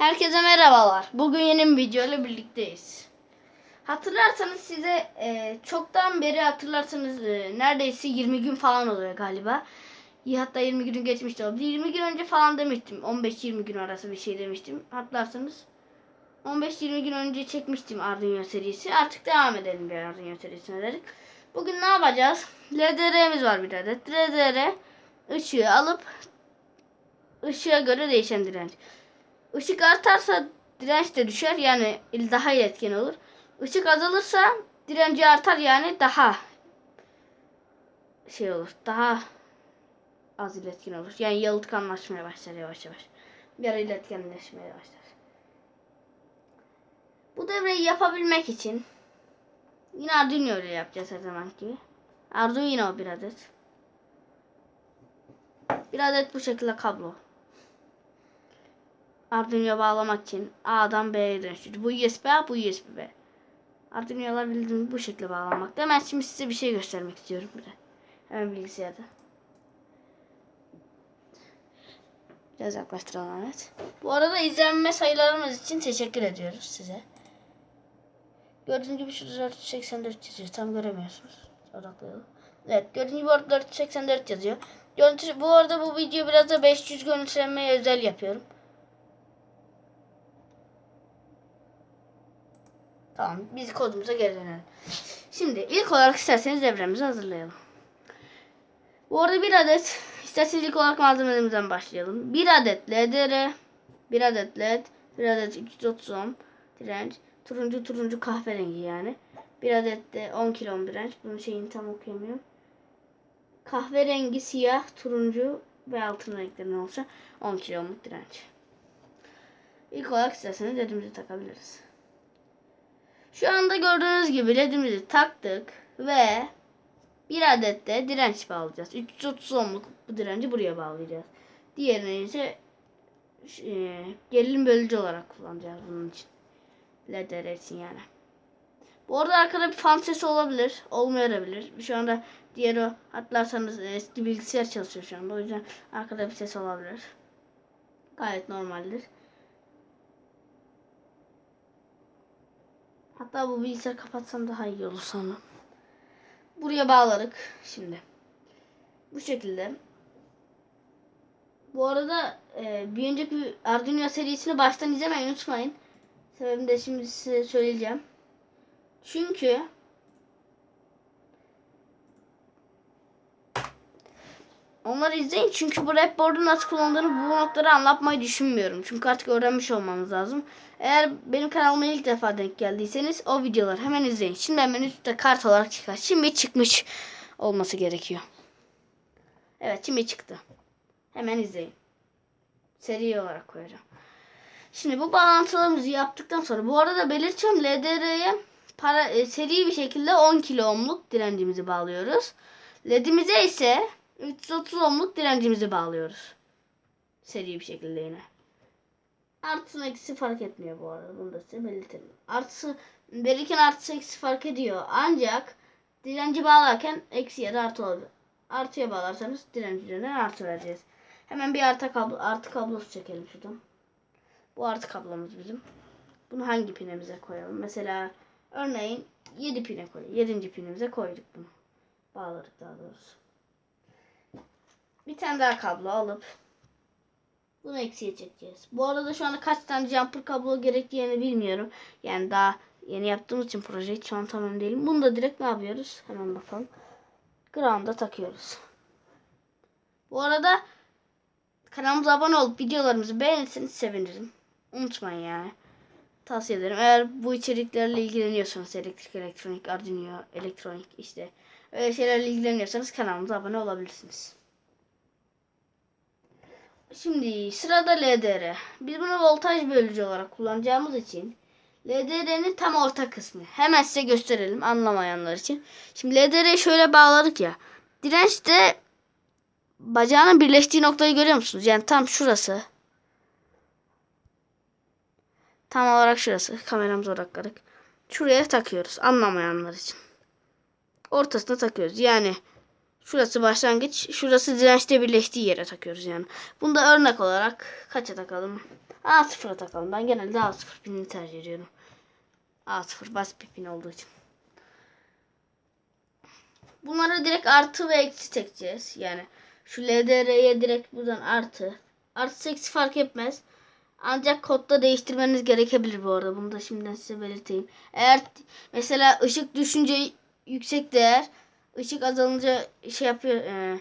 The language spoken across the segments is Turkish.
Herkese merhabalar. Bugün yeni bir video ile birlikteyiz. Hatırlarsanız size e, çoktan beri hatırlarsanız e, neredeyse 20 gün falan oluyor galiba. Hatta 20 günü geçmişti olabilir. 20 gün önce falan demiştim. 15-20 gün arası bir şey demiştim. Hatırlarsanız 15-20 gün önce çekmiştim Arduino serisi. Artık devam edelim bir Arduino serisine dedik. Bugün ne yapacağız? LDR'miz var bir adet. LDR ışığı alıp ışığa göre değişen direnç. Işık artarsa direnç de düşer yani daha iletken olur. Işık azalırsa direnci artar yani daha şey olur. Daha az iletken olur. Yani yalıtkanlaşmaya başlar yavaş yavaş. Ara iletkenleşmeye başlar. Bu devreyi yapabilmek için yine Arduino ile yapacağız her zaman gibi. Arduino bir adet. Bir adet bu şekilde kablo. Arduino'ya bağlamak için A'dan B'ye dönüştürücü. Bu USB A, bu USB B. Arduino'lar bildiğiniz bu şekilde bağlanmakta. Ben şimdi size bir şey göstermek istiyorum bir de. Hemen bilgisayarda. Biraz yaklaştıralım evet. Bu arada izlenme sayılarımız için teşekkür ediyoruz size. Gördüğünüz gibi şurada 484 yazıyor. Tam göremiyorsunuz. Odaklayalım. Evet gördüğünüz gibi orada 484 yazıyor. Görüntü, bu arada bu video biraz da 500 görüntülenmeye özel yapıyorum. Tamam biz kodumuza geri dönelim. Şimdi ilk olarak isterseniz devremizi hazırlayalım. Bu arada bir adet isterseniz ilk olarak malzemelerimizden başlayalım. Bir adet LDR, bir adet LED, bir adet 330 ohm direnç, turuncu turuncu kahverengi yani. Bir adet de 10 kilo direnç. Bunun şeyini tam okuyamıyorum. Kahverengi, siyah, turuncu ve altın renklerinin oluşan 10 kilo direnç. İlk olarak isterseniz ledimizi takabiliriz. Şu anda gördüğünüz gibi ledimizi taktık ve bir adet de direnç bağlayacağız. 330 ohmluk bu direnci buraya bağlayacağız. Diğerini ise e, gerilim bölücü olarak kullanacağız bunun için. LDR için yani. Bu arada arkada bir fan sesi olabilir. Olmayabilir. Şu anda diğer o hatırlarsanız eski bilgisayar çalışıyor şu anda. O yüzden arkada bir ses olabilir. Gayet normaldir. Hatta bu bilgisayarı kapatsam daha iyi olur sanırım. Buraya bağladık şimdi. Bu şekilde. Bu arada e, bir önceki Arduino serisini baştan izlemeyi unutmayın. Sebebini de şimdi size söyleyeceğim. Çünkü Onları izleyin çünkü bu rap board'un nasıl kullandığını bu noktaları anlatmayı düşünmüyorum. Çünkü artık öğrenmiş olmanız lazım. Eğer benim kanalıma ilk defa denk geldiyseniz o videoları hemen izleyin. Şimdi hemen üstte kart olarak çıkar. Şimdi çıkmış olması gerekiyor. Evet şimdi çıktı. Hemen izleyin. Seri olarak koyacağım. Şimdi bu bağlantılarımızı yaptıktan sonra bu arada belirtiyorum LDR'ye para e, seri bir şekilde 10 kilo ohmluk direncimizi bağlıyoruz. LED'imize ise 330 ohmluk direncimizi bağlıyoruz. Seri bir şekilde yine. Artısı eksi fark etmiyor bu arada. Bunu da size belirtelim. Artısı verirken artısı eksi fark ediyor. Ancak direnci bağlarken eksi ya da artı olabilir. Artıya bağlarsanız direnci üzerinden artı vereceğiz. Hemen bir artı kablo, artı kablosu çekelim şuradan. Bu artı kablomuz bizim. Bunu hangi pinimize koyalım? Mesela örneğin 7 pine koy. 7. pinimize koyduk bunu. Bağladık daha doğrusu. Bir tane daha kablo alıp bunu eksiye çekeceğiz. Bu arada şu anda kaç tane jumper kablo gerektiğini bilmiyorum. Yani daha yeni yaptığımız için projeyi şu an tam değilim. Bunu da direkt ne yapıyoruz? Hemen bakalım. Ground'a takıyoruz. Bu arada kanalımıza abone olup videolarımızı beğenirseniz sevinirim. Unutmayın yani. Tavsiye ederim. Eğer bu içeriklerle ilgileniyorsanız elektrik, elektronik, Arduino, elektronik işte öyle şeylerle ilgileniyorsanız kanalımıza abone olabilirsiniz. Şimdi sırada LDR. Biz bunu voltaj bölücü olarak kullanacağımız için LDR'nin tam orta kısmı. Hemen size gösterelim anlamayanlar için. Şimdi LDR'yi şöyle bağladık ya. Direnç de bacağının birleştiği noktayı görüyor musunuz? Yani tam şurası. Tam olarak şurası. Kameramıza odakladık. Şuraya takıyoruz. Anlamayanlar için. Ortasına takıyoruz. Yani Şurası başlangıç. Şurası dirençte birleştiği yere takıyoruz yani. Bunu da örnek olarak kaça takalım? A0'a takalım. Ben genelde A0 pinini tercih ediyorum. A0 basit bir pin olduğu için. Bunlara direkt artı ve eksi çekeceğiz. Yani şu LDR'ye direkt buradan artı. Artı eksi fark etmez. Ancak kodda değiştirmeniz gerekebilir bu arada. Bunu da şimdiden size belirteyim. Eğer mesela ışık düşünce yüksek değer, ışık azalınca şey yapıyor. E,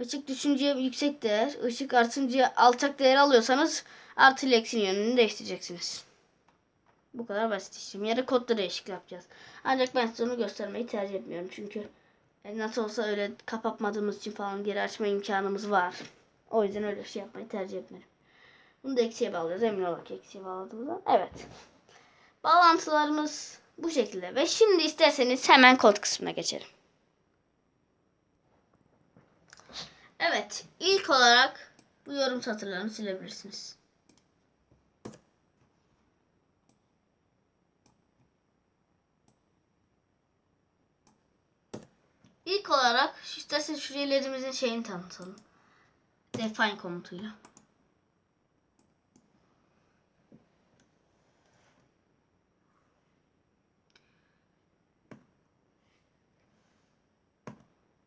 ışık düşünce yüksek değer, ışık artınca alçak değer alıyorsanız artı ile eksi yönünü değiştireceksiniz. Bu kadar basit işlem. Ya da kodda değişiklik yapacağız. Ancak ben size onu göstermeyi tercih etmiyorum. Çünkü e, nasıl olsa öyle kapatmadığımız için falan geri açma imkanımız var. O yüzden öyle şey yapmayı tercih etmedim. Bunu da eksiye bağlıyoruz. Emin ki eksiye bağladığımızda. Evet. Bağlantılarımız bu şekilde. Ve şimdi isterseniz hemen kod kısmına geçelim. Evet. ilk olarak bu yorum satırlarını silebilirsiniz. İlk olarak isterseniz şu ilerimizin şeyini tanıtalım. Define komutuyla.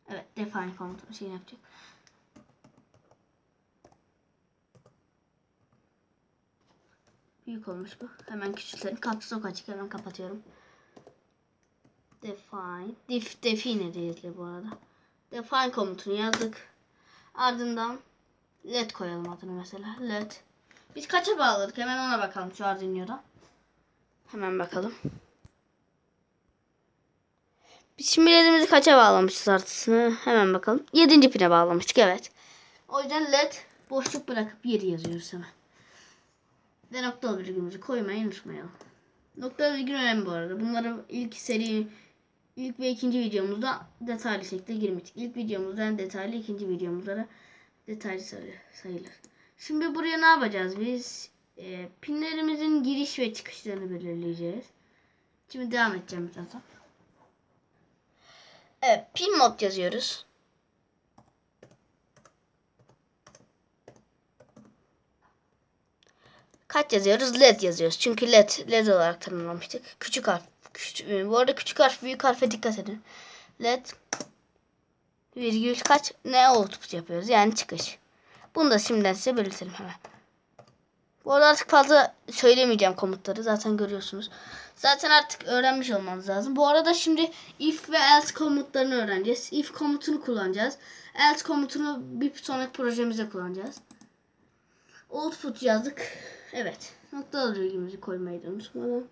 Evet, define komutu şey yapacak. Büyük olmuş bu. Hemen küçültelim. Kapısı çok açık. Hemen kapatıyorum. Define. Def, define yazılıyor bu arada. Define komutunu yazdık. Ardından led koyalım adını mesela. Led. Biz kaça bağladık? Hemen ona bakalım şu Arduino'da. Hemen bakalım. Biz şimdi ledimizi kaça bağlamışız artısını? Hemen bakalım. 7. pine bağlamıştık evet. O yüzden led boşluk bırakıp 7 yazıyoruz hemen. Ve noktalı virgülümüzü koymayı unutmayalım. Noktalı virgül önemli bu arada. Bunları ilk seri ilk ve ikinci videomuzda detaylı şekilde girmiştik. İlk videomuzda detaylı, ikinci videomuzda da detaylı sayı- sayılır. Şimdi buraya ne yapacağız biz? Ee, pinlerimizin giriş ve çıkışlarını belirleyeceğiz. Şimdi devam edeceğim birazdan. Evet, pin mod yazıyoruz. Kaç yazıyoruz? LED yazıyoruz. Çünkü LED, LED olarak tanımlamıştık. Küçük harf. Küçük, bu arada küçük harf, büyük harfe dikkat edin. LED virgül kaç ne output yapıyoruz. Yani çıkış. Bunu da şimdiden size belirtelim hemen. Bu arada artık fazla söylemeyeceğim komutları. Zaten görüyorsunuz. Zaten artık öğrenmiş olmanız lazım. Bu arada şimdi if ve else komutlarını öğreneceğiz. If komutunu kullanacağız. Else komutunu bir sonraki projemizde kullanacağız. Output yazdık. Evet. Noktalı virgülümüzü koymayı da unutmadan.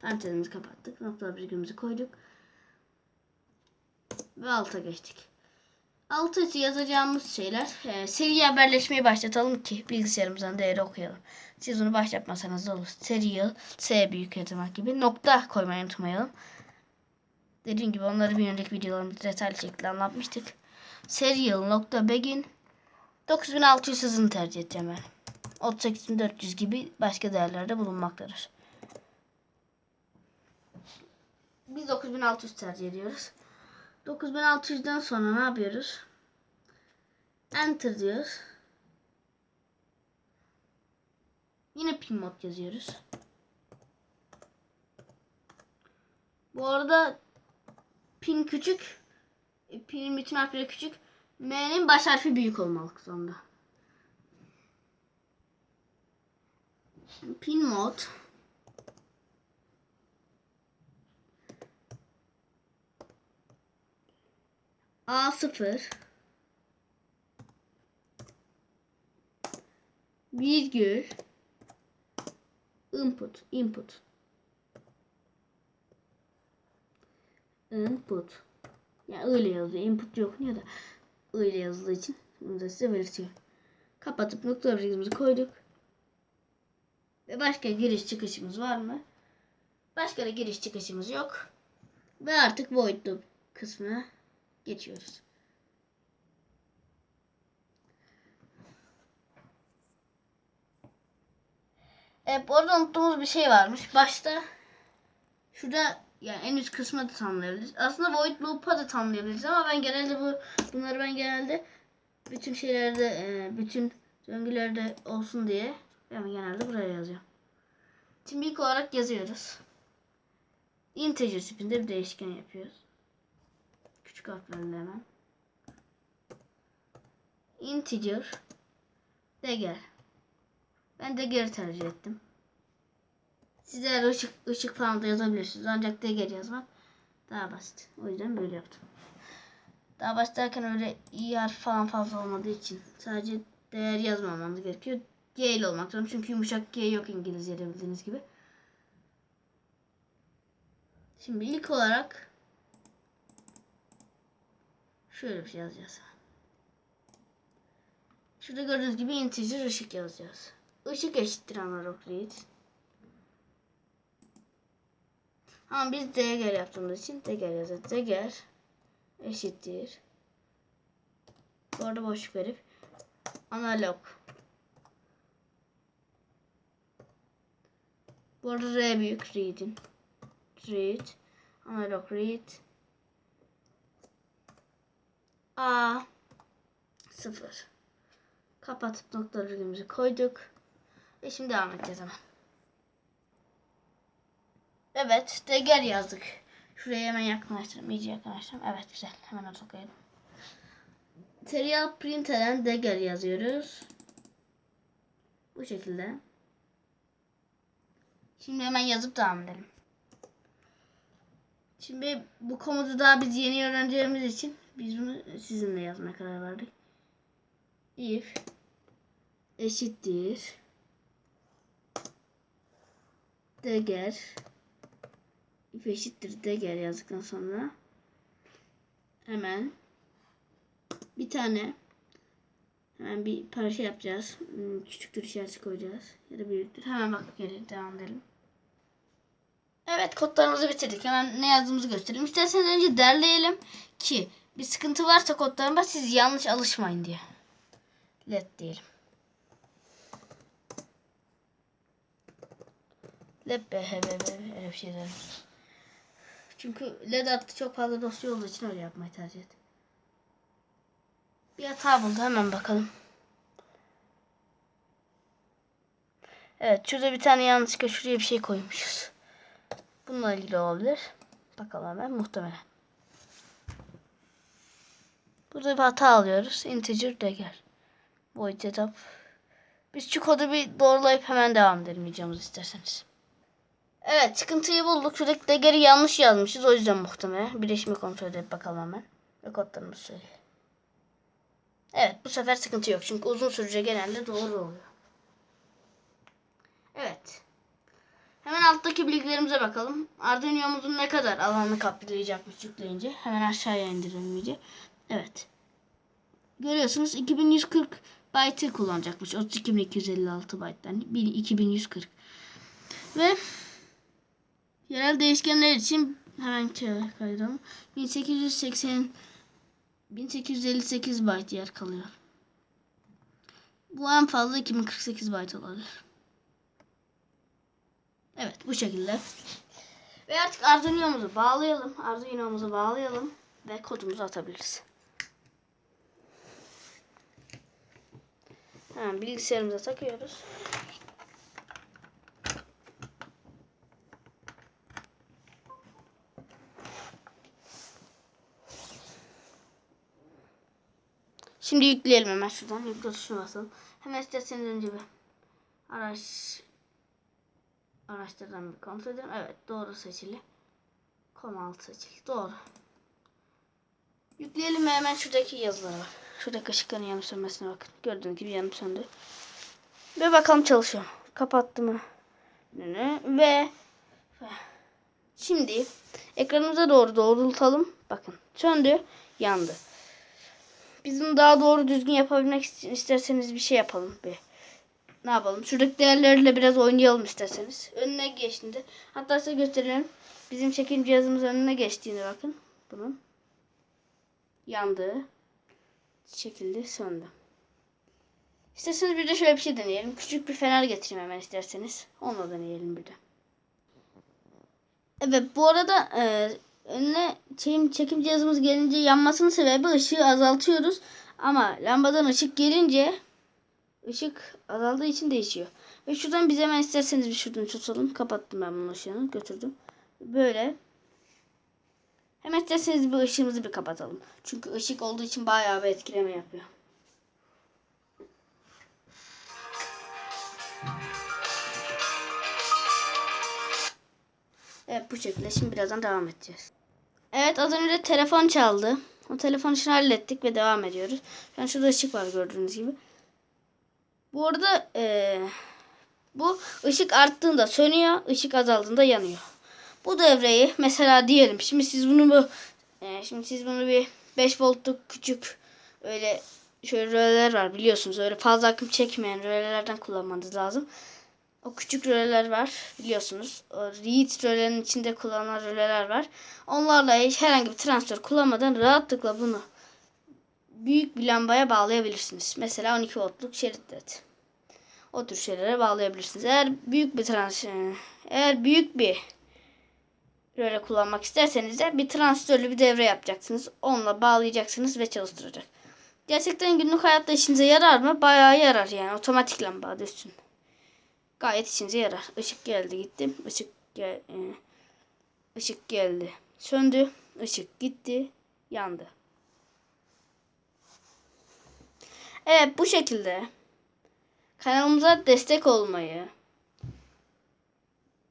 Parantezimizi kapattık. Noktalı virgülümüzü koyduk. Ve alta geçtik. Altı yazacağımız şeyler e, seri haberleşmeyi başlatalım ki bilgisayarımızdan değeri okuyalım. Siz onu başlatmasanız da olur. Serial, S büyük yazmak gibi nokta koymayı unutmayalım. Dediğim gibi onları bir önceki videolarımızda detaylı şekilde anlatmıştık. Serial nokta begin 9600 hızını tercih edeceğim ben. 38400 gibi başka değerlerde bulunmaktadır. Biz 9600 tercih ediyoruz. 9600'den sonra ne yapıyoruz? Enter diyoruz. Yine pin mod yazıyoruz. Bu arada pin küçük. e, Pinin bütün harfleri küçük. M'nin baş harfi büyük olmalı sonunda. Pin mod. A0 virgül. İnput input. İnput. Ya öyle yazıyor input yok niye da öyle yazdığı için bunu da size belirtiyorum kapatıp nokta virgülümüzü koyduk ve başka giriş çıkışımız var mı başka da giriş çıkışımız yok ve artık void kısmına geçiyoruz. Evet bu arada unuttuğumuz bir şey varmış. Başta şurada yani en üst kısmı da tamamlayabiliriz. Aslında void loop'a da tamamlayabiliriz ama ben genelde bu bunları ben genelde bütün şeylerde e, bütün döngülerde olsun diye ben genelde buraya yazıyorum. Şimdi ilk olarak yazıyoruz. Integer tipinde bir değişken yapıyoruz. Küçük harflerle hemen. Integer Dagger. Ben Dagger'ı tercih ettim. Sizler ışık, ışık falan da yazabilirsiniz. Ancak Dagger yazmak daha basit. O yüzden böyle yaptım. Daha basit öyle iyi harf falan fazla olmadığı için sadece değer yazmamamız gerekiyor. G ile olmak zorunda. Çünkü yumuşak G yok İngilizce'de bildiğiniz gibi. Şimdi ilk olarak şöyle bir şey yazacağız. Şurada gördüğünüz gibi integer ışık yazacağız. Işık eşittir analog read. Ama biz dagger yaptığımız için dagger yazacağız. Dagger eşittir. Bu arada boşluk verip analog. Bu arada R büyük read'in. Read. Analog read. A. Sıfır. Kapatıp nokta virgülümüzü koyduk. Ve şimdi devam edeceğiz hemen. Evet. Degger yazdık. Şuraya hemen yakınlaştıralım. iyice yakınlaştıralım. Evet güzel. Hemen otokoyalım. Serial printer'den degger yazıyoruz. Bu şekilde. Şimdi hemen yazıp devam edelim. Şimdi bu komutu daha biz yeni öğreneceğimiz için biz bunu sizinle yazmaya karar verdik. If eşittir degger if eşittir degger yazdıktan sonra hemen bir tane hemen bir parça yapacağız. Hmm, Küçüktür işareti koyacağız. Ya da büyüktür. Hemen bak geri devam edelim. Evet kodlarımızı bitirdik. Hemen ne yazdığımızı gösterelim. İsterseniz önce derleyelim ki bir sıkıntı varsa kodlarımda siz yanlış alışmayın diye. Let diyelim. Let BHBB öyle bir şey derim. Çünkü LED artık çok fazla dosya olduğu için öyle yapmayı tercih ettim. Bir hata buldu hemen bakalım. Evet şurada bir tane yanlışlıkla şuraya bir şey koymuşuz. Bununla ilgili olabilir. Bakalım hemen muhtemelen. Burada bir hata alıyoruz. Integer dagger. Void setup. Biz şu kodu bir doğrulayıp hemen devam edelim videomuzu isterseniz. Evet sıkıntıyı bulduk. Şuradaki dagger'i yanlış yazmışız. O yüzden muhtemelen. Birleşimi kontrol edip bakalım hemen. Ve kodlarımızı söyleyelim. Evet bu sefer sıkıntı yok. Çünkü uzun sürece genelde doğru oluyor. Evet. Hemen alttaki bilgilerimize bakalım. Arduino'muzun ne kadar alanını kaplayacakmış yükleyince. Hemen aşağıya indirelim. Evet. Görüyorsunuz 2140 byte'ı kullanacakmış. 32256 byte'dan. 2140. Ve yerel değişkenler için hemen kaydedalım. 1880 1858 byte yer kalıyor. Bu en fazla 2048 byte olabilir. Evet bu şekilde. Ve artık Arduino'muzu bağlayalım. Arduino'muzu bağlayalım ve kodumuzu atabiliriz. Hemen bilgisayarımıza takıyoruz. Şimdi yükleyelim hemen şuradan. Yükle tuşuna basalım. Hemen isterseniz önce bir araç araçlardan bir kontrol edelim. Evet doğru seçili. Com alt seçili. Doğru. Yükleyelim hemen şuradaki yazıları var. Şuradaki ışıkların yanıp sönmesine bakın. Gördüğünüz gibi yanıp söndü. Ve bakalım çalışıyor. Kapattı mı? Ve şimdi ekranımıza doğru doğrultalım. Bakın söndü. Yandı. Bizim daha doğru düzgün yapabilmek isterseniz bir şey yapalım. Bir. Ne yapalım? Şuradaki değerlerle biraz oynayalım isterseniz. Önüne geçtiğinde. Hatta size gösterelim. Bizim çekim cihazımız önüne geçtiğinde bakın. Bunun. Yandığı şekilde söndü. İsterseniz bir de şöyle bir şey deneyelim. Küçük bir fener getireyim hemen isterseniz. Onu deneyelim bir de. Evet bu arada e, önüne çekim, çekim cihazımız gelince yanmasının sebebi ışığı azaltıyoruz. Ama lambadan ışık gelince ışık azaldığı için değişiyor. Ve şuradan biz hemen isterseniz bir şuradan tutalım. Kapattım ben bunun ışığını götürdüm. Böyle. Hemen isterseniz bir ışığımızı bir kapatalım. Çünkü ışık olduğu için bayağı bir etkileme yapıyor. Evet bu şekilde. Şimdi birazdan devam edeceğiz. Evet az önce telefon çaldı. O telefon işini hallettik ve devam ediyoruz. Şu an şurada ışık var gördüğünüz gibi. Bu arada eee, bu ışık arttığında sönüyor, ışık azaldığında yanıyor. Bu devreyi mesela diyelim şimdi siz bunu bu eee, şimdi siz bunu bir 5 voltluk küçük öyle şöyle röleler var biliyorsunuz. Öyle fazla akım çekmeyen rölelerden kullanmanız lazım. O küçük röleler var biliyorsunuz. O Reed rölenin içinde kullanılan röleler var. Onlarla hiç herhangi bir transistör kullanmadan rahatlıkla bunu büyük bir lambaya bağlayabilirsiniz. Mesela 12 voltluk şerit led. O tür şeylere bağlayabilirsiniz. Eğer büyük bir trans eğer büyük bir röle kullanmak isterseniz de bir transistörlü bir devre yapacaksınız. Onunla bağlayacaksınız ve çalıştıracak. Gerçekten günlük hayatta işinize yarar mı? Bayağı yarar yani. Otomatik lamba adı üstünde gayet işinize yarar. Işık geldi gitti. Işık gel e, ışık geldi. Söndü. Işık gitti. Yandı. Evet bu şekilde kanalımıza destek olmayı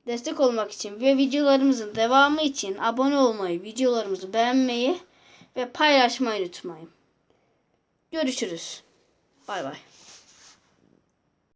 destek olmak için ve videolarımızın devamı için abone olmayı, videolarımızı beğenmeyi ve paylaşmayı unutmayın. Görüşürüz. Bay bay.